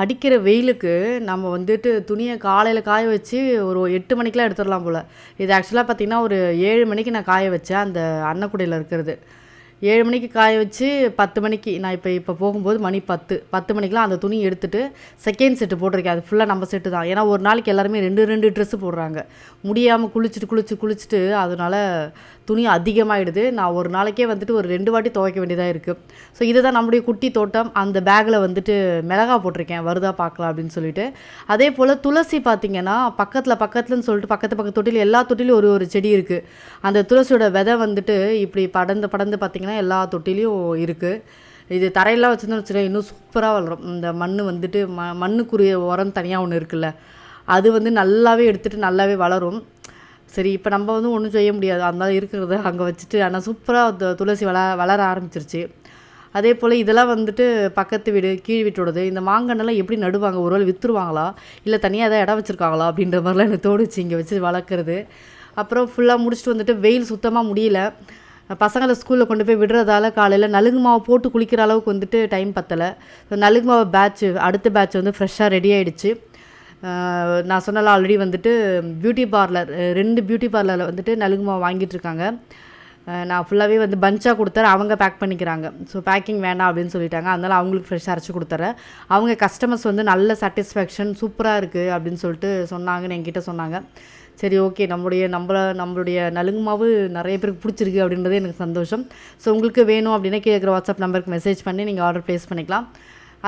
அடிக்கிற வெயிலுக்கு நம்ம வந்துட்டு துணியை காலையில் காய வச்சு ஒரு எட்டு மணிக்கெலாம் எடுத்துடலாம் போல். இது ஆக்சுவலாக பார்த்திங்கன்னா ஒரு ஏழு மணிக்கு நான் காய வச்சேன் அந்த அன்னக்குடியில் இருக்கிறது. ஏழு மணிக்கு காய வச்சு பத்து மணிக்கு நான் இப்போ இப்போ போகும்போது மணி பத்து. பத்து மணிக்கெலாம் அந்த துணி எடுத்துகிட்டு செகண்ட் செட்டு போட்டிருக்கேன். அது ஃபுல்லாக நம்ம செட்டு தான். ஏன்னா ஒரு நாளைக்கு எல்லாருமே ரெண்டு ரெண்டு ட்ரெஸ்ஸு போடுறாங்க. முடியாமல் குளிச்சுட்டு குளிச்சு குளிச்சுட்டு அதனால துணி அதிகமாகிடுது நான் ஒரு நாளைக்கே வந்துட்டு ஒரு ரெண்டு வாட்டி துவைக்க வேண்டியதாக இருக்குது ஸோ இதுதான் நம்முடைய குட்டி தோட்டம். அந்த பேக்கில் வந்துட்டு மிளகா போட்டிருக்கேன். வருதா பார்க்கலாம் அப்படின்னு சொல்லிட்டு. அதே போல் துளசி பார்த்தீங்கன்னா பக்கத்தில் பக்கத்துலன்னு சொல்லிட்டு பக்கத்து பக்கத்து தொட்டில் எல்லா தொட்டிலும் ஒரு ஒரு செடி இருக்குது அந்த துளசியோட விதை வந்துட்டு இப்படி படந்து படந்து பார்த்திங்கன்னா எல்லா தொட்டிலையும் இருக்குது இது தரையெல்லாம் வச்சுருந்தோம்னு வச்சுக்கோங்க இன்னும் சூப்பராக வளரும். இந்த மண் வந்துட்டு ம மண்ணுக்குரிய உரம் தனியாக ஒன்று இருக்குல்ல அது வந்து நல்லாவே எடுத்துகிட்டு நல்லாவே வளரும். சரி இப்போ நம்ம வந்து ஒன்றும் செய்ய முடியாது. அதனால இருக்கிறத அங்கே வச்சுட்டு ஆனால் சூப்பராக துளசி வள வளர ஆரம்பிச்சிருச்சு. அதே போல் இதெல்லாம் வந்துட்டு பக்கத்து வீடு கீழ் வீட்டோடது இந்த மாங்கன்னெல்லாம் எப்படி நடுவாங்க? ஒரு வேளை விற்றுருவாங்களா இல்லை தனியாக ஏதாவது இடம் வச்சுருக்காங்களா? அப்படின்ற மாதிரிலாம் எனக்கு தோணுச்சு இங்கே வச்சு வளர்க்குறது. அப்புறம் ஃபுல்லாக முடிச்சுட்டு வந்துட்டு வெயில் சுத்தமாக முடியல. பசங்களை ஸ்கூலில் கொண்டு போய் விடுறதால காலையில் நலுங்கு மாவை போட்டு குளிக்கிற அளவுக்கு வந்துட்டு டைம் பத்தலை. நலுங்கு மாவு பேட்ச் அடுத்த பேட்ச் வந்து ஃப்ரெஷ்ஷாக ரெடி ஆகிடுச்சு நான் சொன்னால ஆல்ரெடி வந்துட்டு பியூட்டி பார்லர் ரெண்டு பியூட்டி பார்லரில் வந்துட்டு நலுங்கு மாவு வாங்கிட்டு இருக்காங்க. நான் ஃபுல்லாகவே வந்து பஞ்சாக கொடுத்தறேன். அவங்க பேக் பண்ணிக்கிறாங்க. ஸோ பேக்கிங் வேண்டாம் அப்படின்னு சொல்லிட்டாங்க. அதனால் அவங்களுக்கு ஃப்ரெஷ்ஷாக அரைச்சி கொடுத்துறேன். அவங்க கஸ்டமர்ஸ் வந்து நல்ல சாட்டிஸ்ஃபேக்ஷன் சூப்பராக இருக்குது அப்படின்னு சொல்லிட்டு சொன்னாங்கன்னு என்கிட்ட சொன்னாங்க. சரி ஓகே நம்மளுடைய நம்மள நம்மளுடைய நலுங்கு மாவு நிறைய பேருக்கு பிடிச்சிருக்கு அப்படின்றதே எனக்கு சந்தோஷம். ஸோ உங்களுக்கு வேணும் அப்படின்னா கேட்குற வாட்ஸ்அப் நம்பருக்கு மெசேஜ் பண்ணி நீங்கள் ஆர்டர் ப்ளேஸ் பண்ணிக்கலாம்.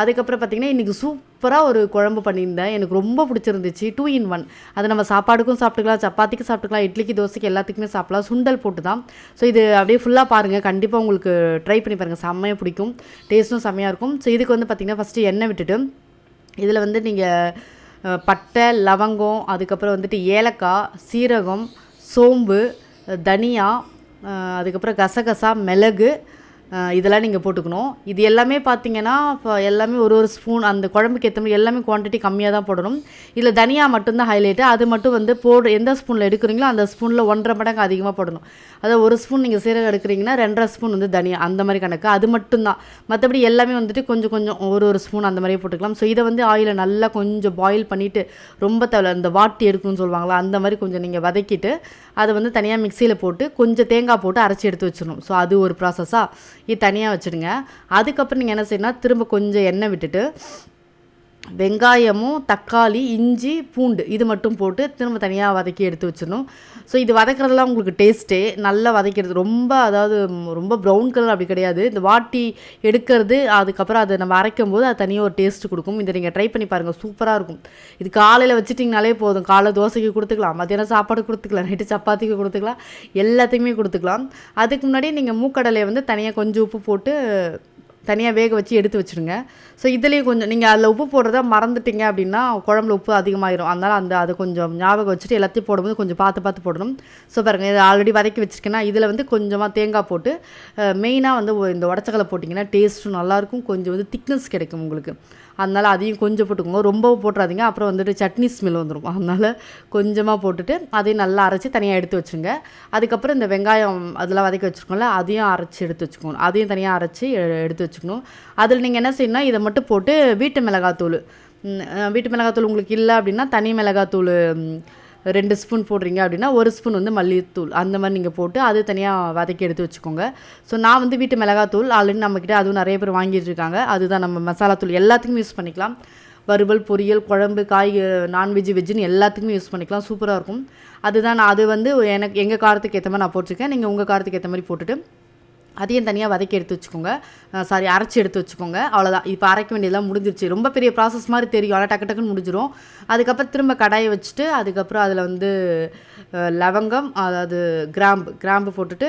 அதுக்கப்புறம் பார்த்தீங்கன்னா இன்றைக்கி சூப்பராக ஒரு குழம்பு பண்ணியிருந்தேன். எனக்கு ரொம்ப பிடிச்சிருந்துச்சு. டூ இன் ஒன் அது நம்ம சாப்பாடுக்கும் சாப்பிட்டுக்கலாம் சப்பாத்திக்கு சாப்பிட்டுக்கலாம் இட்லிக்கு தோசைக்கு எல்லாத்துக்குமே சாப்பிடலாம். சுண்டல் போட்டு தான் ஸோ இது அப்படியே ஃபுல்லாக பாருங்கள் கண்டிப்பாக உங்களுக்கு ட்ரை பண்ணி பாருங்கள் செம்மையாக பிடிக்கும். டேஸ்ட்டும் செம்மையாக இருக்கும். ஸோ இதுக்கு வந்து பார்த்திங்கன்னா ஃபஸ்ட்டு எண்ணெய் விட்டுட்டு இதில் வந்து நீங்கள் பட்டை லவங்கம் அதுக்கப்புறம் வந்துட்டு ஏலக்காய் சீரகம் சோம்பு தனியா அதுக்கப்புறம் கசகசா மிளகு இதெல்லாம் நீங்கள் போட்டுக்கணும். இது எல்லாமே பார்த்தீங்கன்னா இப்போ எல்லாமே ஒரு ஒரு ஸ்பூன் அந்த குழம்புக்கு ஏற்ற மாதிரி எல்லாமே குவான்டிட்டி கம்மியாக தான் போடணும். இதில் தனியாக மட்டும்தான் ஹைலைட்டு அது மட்டும் வந்து போடு எந்த ஸ்பூனில் எடுக்கிறீங்களோ அந்த ஸ்பூனில் ஒன்றரை மடங்கு அதிகமாக போடணும். அதாவது ஒரு ஸ்பூன் நீங்கள் சீரகம் எடுக்கிறீங்கன்னா ரெண்டரை ஸ்பூன் வந்து தனியாக அந்த மாதிரி கணக்கு. அது மட்டும்தான். மற்றபடி எல்லாமே வந்துட்டு கொஞ்சம் கொஞ்சம் ஒரு ஒரு ஸ்பூன் அந்த மாதிரியே போட்டுக்கலாம். ஸோ இதை வந்து ஆயிலை நல்லா கொஞ்சம் பாயில் பண்ணிவிட்டு ரொம்ப தவிர அந்த வாட்டி எடுக்கணும்னு சொல்லுவாங்களா அந்த மாதிரி கொஞ்சம் நீங்கள் வதக்கிட்டு அதை வந்து தனியாக மிக்சியில் போட்டு கொஞ்சம் தேங்காய் போட்டு அரைச்சி எடுத்து வச்சிடணும். ஸோ அது ஒரு ப்ராசஸாக இது தனியாக வச்சுடுங்க அதுக்கப்புறம் நீங்கள் என்ன செய்யணும்னா திரும்ப கொஞ்சம் எண்ணெய் விட்டுட்டு வெங்காயமும் தக்காளி இஞ்சி பூண்டு இது மட்டும் போட்டு திரும்ப தனியாக வதக்கி எடுத்து வச்சிடணும். ஸோ இது வதக்கிறதுலாம் உங்களுக்கு டேஸ்ட்டே நல்லா வதக்கிறது. ரொம்ப அதாவது ரொம்ப ப்ரௌன் கலர் அப்படி கிடையாது. இந்த வாட்டி எடுக்கிறது அதுக்கப்புறம் அதை நம்ம அரைக்கும் போது அது தனியாக ஒரு டேஸ்ட் கொடுக்கும். இதை நீங்கள் ட்ரை பண்ணி பாருங்கள் சூப்பராக இருக்கும். இது காலையில் வச்சுட்டிங்கனாலே போதும். காலை தோசைக்கு கொடுத்துக்கலாம் மத்தியானம் சாப்பாடு கொடுத்துக்கலாம் நைட்டு சப்பாத்திக்கு கொடுத்துக்கலாம் எல்லாத்தையுமே கொடுத்துக்கலாம். அதுக்கு முன்னாடி நீங்கள் மூக்கடலையை வந்து தனியாக கொஞ்சம் உப்பு போட்டு தனியாக வேக வச்சு எடுத்து வச்சுருங்க. ஸோ இதுலேயும் கொஞ்சம் நீங்கள் அதில் உப்பு போடுறத மறந்துட்டீங்க அப்படின்னா குழம்புல உப்பு அதிகமாகிடும் அதனால் அந்த அதை கொஞ்சம் ஞாபகம் வச்சுட்டு எல்லாத்தையும் போடும்போது கொஞ்சம் பார்த்து பார்த்து போடணும். ஸோ பாருங்கள் இதை ஆல்ரெடி வதக்கி வச்சுருக்கேன்னா இதில் வந்து கொஞ்சமாக தேங்காய் போட்டு மெயினாக வந்து இந்த உடச்சக்கலை போட்டிங்கன்னா டேஸ்ட்டும் நல்லாயிருக்கும் கொஞ்சம் வந்து திக்னஸ் கிடைக்கும் உங்களுக்கு. அதனால் அதையும் கொஞ்சம் போட்டுக்கோங்க. ரொம்ப போட்டுறாதீங்க. அப்புறம் வந்துட்டு சட்னி ஸ்மெல் வந்துடும் அதனால் கொஞ்சமாக போட்டுட்டு அதையும் நல்லா அரைச்சி தனியாக எடுத்து வச்சுருங்க. அதுக்கப்புறம் இந்த வெங்காயம் அதெல்லாம் வதக்கி வச்சுருக்கோம்ல அதையும் அரைச்சி எடுத்து வச்சுக்கணும் அதையும் தனியாக அரைச்சி எடுத்து வச்சுக்கணும். அதில் நீங்கள் என்ன செய்யணும்னா இதை மட்டும் போட்டு வீட்டு மிளகாத்தூள் வீட்டு மிளகாத்தூள் உங்களுக்கு இல்லை அப்படின்னா தனி மிளகாத்தூள் ரெண்டு ஸ்பூன் போடுறீங்க அப்படின்னா ஒரு ஸ்பூன் வந்து மல்லித்தூள். அந்த மாதிரி நீங்கள் போட்டு அது தனியாக வதக்கி எடுத்து வச்சுக்கோங்க. ஸோ நான் வந்து வீட்டு மிளகாத்தூள் ஆல்ரெடி நம்மக்கிட்ட அதுவும் நிறைய பேர் வாங்கிட்டு இருக்காங்க. அதுதான் நம்ம மசாலாத்தூள் எல்லாத்துக்குமே யூஸ் பண்ணிக்கலாம். வறுவல் பொரியல் குழம்பு காய் நான்வெஜ் வெஜ்ஜுன்னு எல்லாத்துக்குமே யூஸ் பண்ணிக்கலாம். சூப்பராக இருக்கும். அதுதான் நான் அது வந்து எனக்கு எங்கள் காரத்துக்கு ஏற்ற மாதிரி நான் போட்டிருக்கேன். நீங்கள் உங்கள் காரத்துக்கு ஏற்ற மாதிரி போட்டுட்டு அதையும் தனியாக வதக்கி எடுத்து வச்சுக்கோங்க. சாரி அரைச்சி எடுத்து வச்சுக்கோங்க. அவ்வளோதான் இப்போ அரைக்க வேண்டியதெல்லாம் முடிஞ்சிருச்சு. ரொம்ப பெரிய ப்ராசஸ் மாதிரி தெரியும். ஆனால் டக்கு டக்குன்னு முடிஞ்சிடும் அதுக்கப்புறம் திரும்ப கடாயை வச்சுட்டு அதுக்கப்புறம் அதில் வந்து லவங்கம் அதாவது கிராம்பு கிராம்பு போட்டுட்டு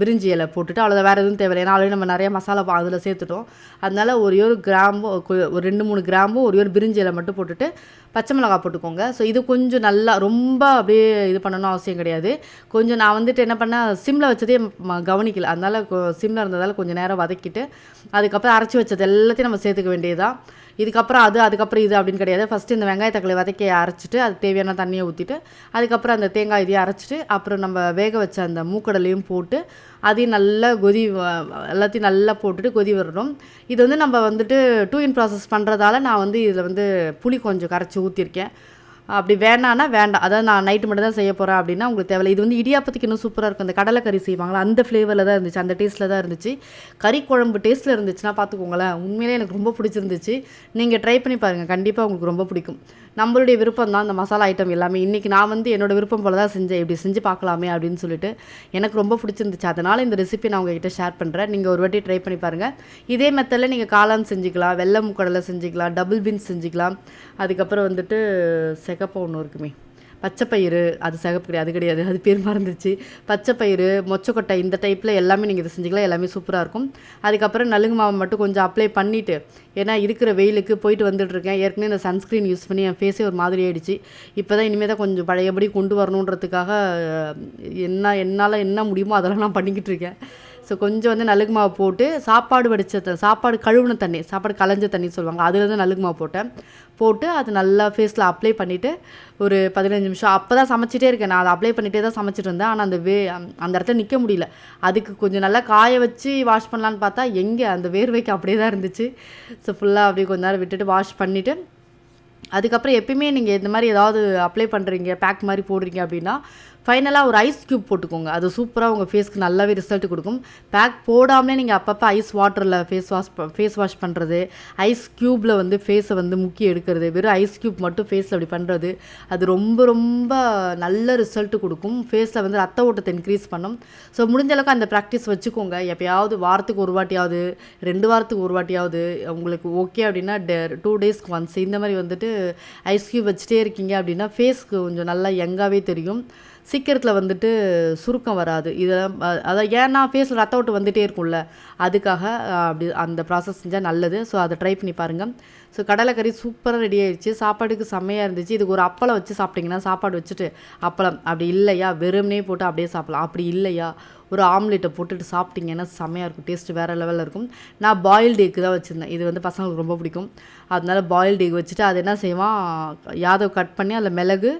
பிரிஞ்சி இலை போட்டுட்டு அவ்வளோதான் வேறு எதுவும் தேவையில்லை. ஏன்னா ஆல்ரெடி நம்ம நிறைய மசாலா அதில் சேர்த்துட்டோம். அதனால ஒரே ஒரு கிராம்பு ஒரு ரெண்டு மூணு கிராம்பும் ஒரே ஒரு பிரிஞ்சி இலை மட்டும் போட்டுட்டு பச்சை மிளகா போட்டுக்கோங்க. ஸோ இது கொஞ்சம் நல்லா ரொம்ப அப்படியே இது பண்ணணும் அவசியம் கிடையாது. கொஞ்சம் நான் வந்துட்டு என்ன பண்ணேன் சிம்மில் வச்சதே கவனிக்கல. அதனால் சிம்மில் இருந்ததால் கொஞ்சம் நேரம் வதக்கிட்டு அதுக்கப்புறம் அரைச்சி வச்சது எல்லாத்தையும் நம்ம சேர்த்துக்க வேண்டியதுதான். இதுக்கப்புறம் அது அதுக்கப்புறம் இது அப்படின்னு கிடையாது. ஃபஸ்ட்டு இந்த வெங்காய தக்காளி வதக்கி அரைச்சிட்டு அது தேவையான தண்ணியை ஊற்றிட்டு அதுக்கப்புறம் அந்த தேங்காய் இதையும் அரைச்சிட்டு அப்புறம் நம்ம வேக வச்ச அந்த மூக்கடலையும் போட்டு அதையும் நல்லா கொதி எல்லாத்தையும் நல்லா போட்டுட்டு கொதி வரணும் இது வந்து நம்ம வந்துட்டு டூ இன் ப்ராசஸ் பண்ணுறதால நான் வந்து இதில் வந்து புளி கொஞ்சம் கரைச்சி ஊற்றிருக்கேன் அப்படி வேணான்னா வேண்டாம். அதாவது நான் நைட்டு மட்டும் தான் செய்ய போகிறேன் அப்படின்னா உங்களுக்கு தேவையில்லை. இது வந்து இடியாப்பத்துக்கு இன்னும் சூப்பராக இருக்கும். அந்த கடலைக்கறி செய்வாங்களா? அந்த ஃப்ளேவரில் தான் இருந்துச்சு. அந்த டேஸ்ட்டில் தான் இருந்துச்சு. கறி குழம்பு டேஸ்ட்டில் இருந்துச்சுன்னா பார்த்துக்கோங்களேன். உண்மையிலே எனக்கு ரொம்ப பிடிச்சிருந்துச்சு. நீங்கள் ட்ரை பண்ணி பாருங்கள் கண்டிப்பாக உங்களுக்கு ரொம்ப பிடிக்கும். நம்மளுடைய விருப்பம் தான் அந்த மசாலா ஐட்டம் எல்லாமே. இன்றைக்கி நான் வந்து என்னோடய விருப்பம் போல தான் செஞ்சேன். இப்படி செஞ்சு பார்க்கலாமே அப்படின்னு சொல்லிட்டு எனக்கு ரொம்ப பிடிச்சிருந்துச்சு. அதனால் இந்த ரெசிபி நான் உங்ககிட்ட ஷேர் பண்ணுறேன் நீங்கள் ஒரு வாட்டி ட்ரை பண்ணி பாருங்கள் இதே மெத்தடில் நீங்கள் காளான் செஞ்சுக்கலாம். வெள்ளை முக்கடலை செஞ்சுக்கலாம். டபுள் பீன்ஸ் செஞ்சுக்கலாம். அதுக்கப்புறம் வந்துட்டு செகப்பா ஒன்று இருக்குமே. பச்சைப்பயிறு அது சிகப்பு கிடையாது அது கிடையாது அது பேர் மறந்துருச்சு. பச்சைப்பயிறு மொச்சக்கொட்டை இந்த டைப்பில் எல்லாமே நீங்கள் இதை செஞ்சுக்கலாம் எல்லாமே சூப்பராக இருக்கும். அதுக்கப்புறம் நலுங்கு மாவு மட்டும் கொஞ்சம் அப்ளை பண்ணிவிட்டு ஏன்னா இருக்கிற வெயிலுக்கு போயிட்டு வந்துட்டு இருக்கேன். ஏற்கனவே இந்த சன்ஸ்க்ரீன் யூஸ் பண்ணி என் ஃபேஸே ஒரு மாதிரி ஆகிடுச்சு இப்போ தான் இனிமேல் தான் கொஞ்சம் பழையபடி கொண்டு வரணுன்றதுக்காக என்ன என்னால் என்ன முடியுமோ அதெல்லாம் நான் பண்ணிக்கிட்டு இருக்கேன். ஸோ கொஞ்சம் வந்து நலுங்கு மாவு போட்டு சாப்பாடு வடித்த சாப்பாடு கழுவுன தண்ணி சாப்பாடு களைஞ்ச தண்ணி சொல்லுவாங்க. அதில் தான் நலுங்கு மாவு போட்டேன். போட்டு அது நல்லா ஃபேஸில் அப்ளை பண்ணிவிட்டு ஒரு பதினஞ்சு நிமிஷம். அப்போ தான் சமைச்சிட்டே இருக்கேன். நான் அதை அப்ளை பண்ணிகிட்டே தான் சமைச்சிட்டு இருந்தேன். ஆனால் அந்த வே அந்த இடத்துல நிற்க முடியல. அதுக்கு கொஞ்சம் நல்லா காய வச்சு வாஷ் பண்ணலான்னு பார்த்தா எங்கே அந்த வேர்வைக்கு அப்படியே தான் இருந்துச்சு. ஸோ ஃபுல்லாக அப்படியே கொஞ்ச நேரம் விட்டுட்டு வாஷ் பண்ணிவிட்டு அதுக்கப்புறம் எப்பயுமே நீங்கள் இந்த மாதிரி ஏதாவது அப்ளை பண்ணுறீங்க பேக் மாதிரி போடுறீங்க அப்படின்னா ஃபைனலாக ஒரு ஐஸ் க்யூப் போட்டுக்கோங்க. அது சூப்பராக உங்கள் ஃபேஸ்க்கு நல்லாவே ரிசல்ட் கொடுக்கும். பேக் போடாமலே நீங்கள் அப்பப்போ ஐஸ் வாட்டரில் ஃபேஸ் வாஷ் ஃபேஸ் வாஷ் பண்ணுறது ஐஸ் க்யூப்பில் வந்து ஃபேஸை வந்து முக்கி எடுக்கிறது வெறும் ஐஸ் க்யூப் மட்டும் ஃபேஸில் அப்படி பண்ணுறது அது ரொம்ப ரொம்ப நல்ல ரிசல்ட் கொடுக்கும். ஃபேஸில் வந்து ரத்த ஓட்டத்தை இன்க்ரீஸ் பண்ணும். ஸோ முடிஞ்ச அளவுக்கு அந்த ப்ராக்டிஸ் வச்சுக்கோங்க. எப்பயாவது வாரத்துக்கு ஒரு வாட்டியாவது ரெண்டு வாரத்துக்கு ஒரு வாட்டியாவது உங்களுக்கு ஓகே அப்படின்னா டூ டேஸ்க்கு ஒன்ஸ் இந்த மாதிரி வந்துட்டு ஐஸ் க்யூப் வச்சுட்டே இருக்கீங்க அப்படின்னா ஃபேஸ்க்கு கொஞ்சம் நல்லா யங்காகவே தெரியும். சீக்கிரத்தில் வந்துட்டு சுருக்கம் வராது. இதெல்லாம் அதை அதான் ஏன்னா ஃபேஸில் ரத்த ஓட்டு வந்துகிட்டே இருக்கும்ல. அதுக்காக அப்படி அந்த ப்ராசஸ் செஞ்சால் நல்லது. ஸோ அதை ட்ரை பண்ணி பாருங்கள் ஸோ கடலைக்கறி சூப்பராக ரெடி ஆயிடுச்சு. சாப்பாடுக்கு செம்மையாக இருந்துச்சு. இதுக்கு ஒரு அப்பளம் வச்சு சாப்பிட்டிங்கன்னா சாப்பாடு வச்சுட்டு அப்பளம் அப்படி இல்லையா? வெறும்னே போட்டு அப்படியே சாப்பிடலாம். அப்படி இல்லையா? ஒரு ஆம்லேட்டை போட்டுட்டு சாப்பிட்டிங்கன்னா செம்மையாக இருக்கும். டேஸ்ட் வேறு லெவலில் இருக்கும். நான் பாயில்டு எக்கு தான் வச்சுருந்தேன். இது வந்து பசங்களுக்கு ரொம்ப பிடிக்கும். அதனால பாயில்டு எக் வச்சுட்டு அது என்ன செய்வான்? யாதவ் கட் பண்ணி அதில் மிளகு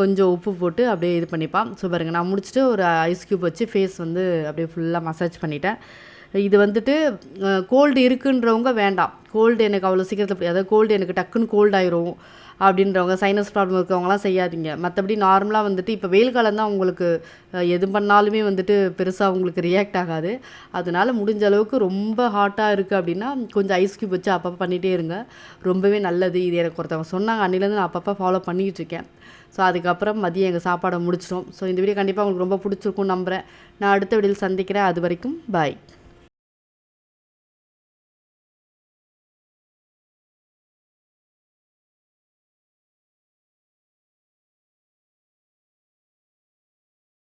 கொஞ்சம் உப்பு போட்டு அப்படியே இது பண்ணிப்பான். ஸோ பாருங்க நான் முடிச்சுட்டு ஒரு ஐஸ் க்யூப் வச்சு ஃபேஸ் வந்து அப்படியே ஃபுல்லாக மசாஜ் பண்ணிட்டேன். இது வந்துட்டு கோல்டு இருக்குன்றவங்க வேண்டாம். கோல்டு எனக்கு அவ்வளோ சீக்கிரத்தில் பிடிக்காது கோல்டு எனக்கு டக்குன்னு கோல்டு ஆயிரும் அப்படின்றவங்க சைனஸ் ப்ராப்ளம் இருக்கவங்களாம் செய்யாதீங்க. மற்றபடி நார்மலாக வந்துட்டு இப்போ வெயில் காலம் தான் உங்களுக்கு எது பண்ணாலுமே வந்துட்டு பெருசாக உங்களுக்கு ரியாக்ட் ஆகாது. அதனால் முடிஞ்ச அளவுக்கு ரொம்ப ஹாட்டாக இருக்குது அப்படின்னா கொஞ்சம் ஐஸ் க்யூப் வச்சு அப்பப்போ பண்ணிகிட்டே இருங்க. ரொம்பவே நல்லது. இது எனக்கு ஒருத்தவங்க சொன்னாங்க அன்னிலேருந்து நான் அப்பப்போ ஃபாலோ பண்ணிக்கிட்டு இருக்கேன். ஸோ அதுக்கப்புறம் மதியம் எங்கள் சாப்பாடை முடிச்சிடும் ஸோ இந்த வீடியோ கண்டிப்பாக உங்களுக்கு ரொம்ப பிடிச்சிருக்கும் நம்புகிறேன் நான் அடுத்த வீடியோவில் சந்திக்கிறேன். அது வரைக்கும் பாய்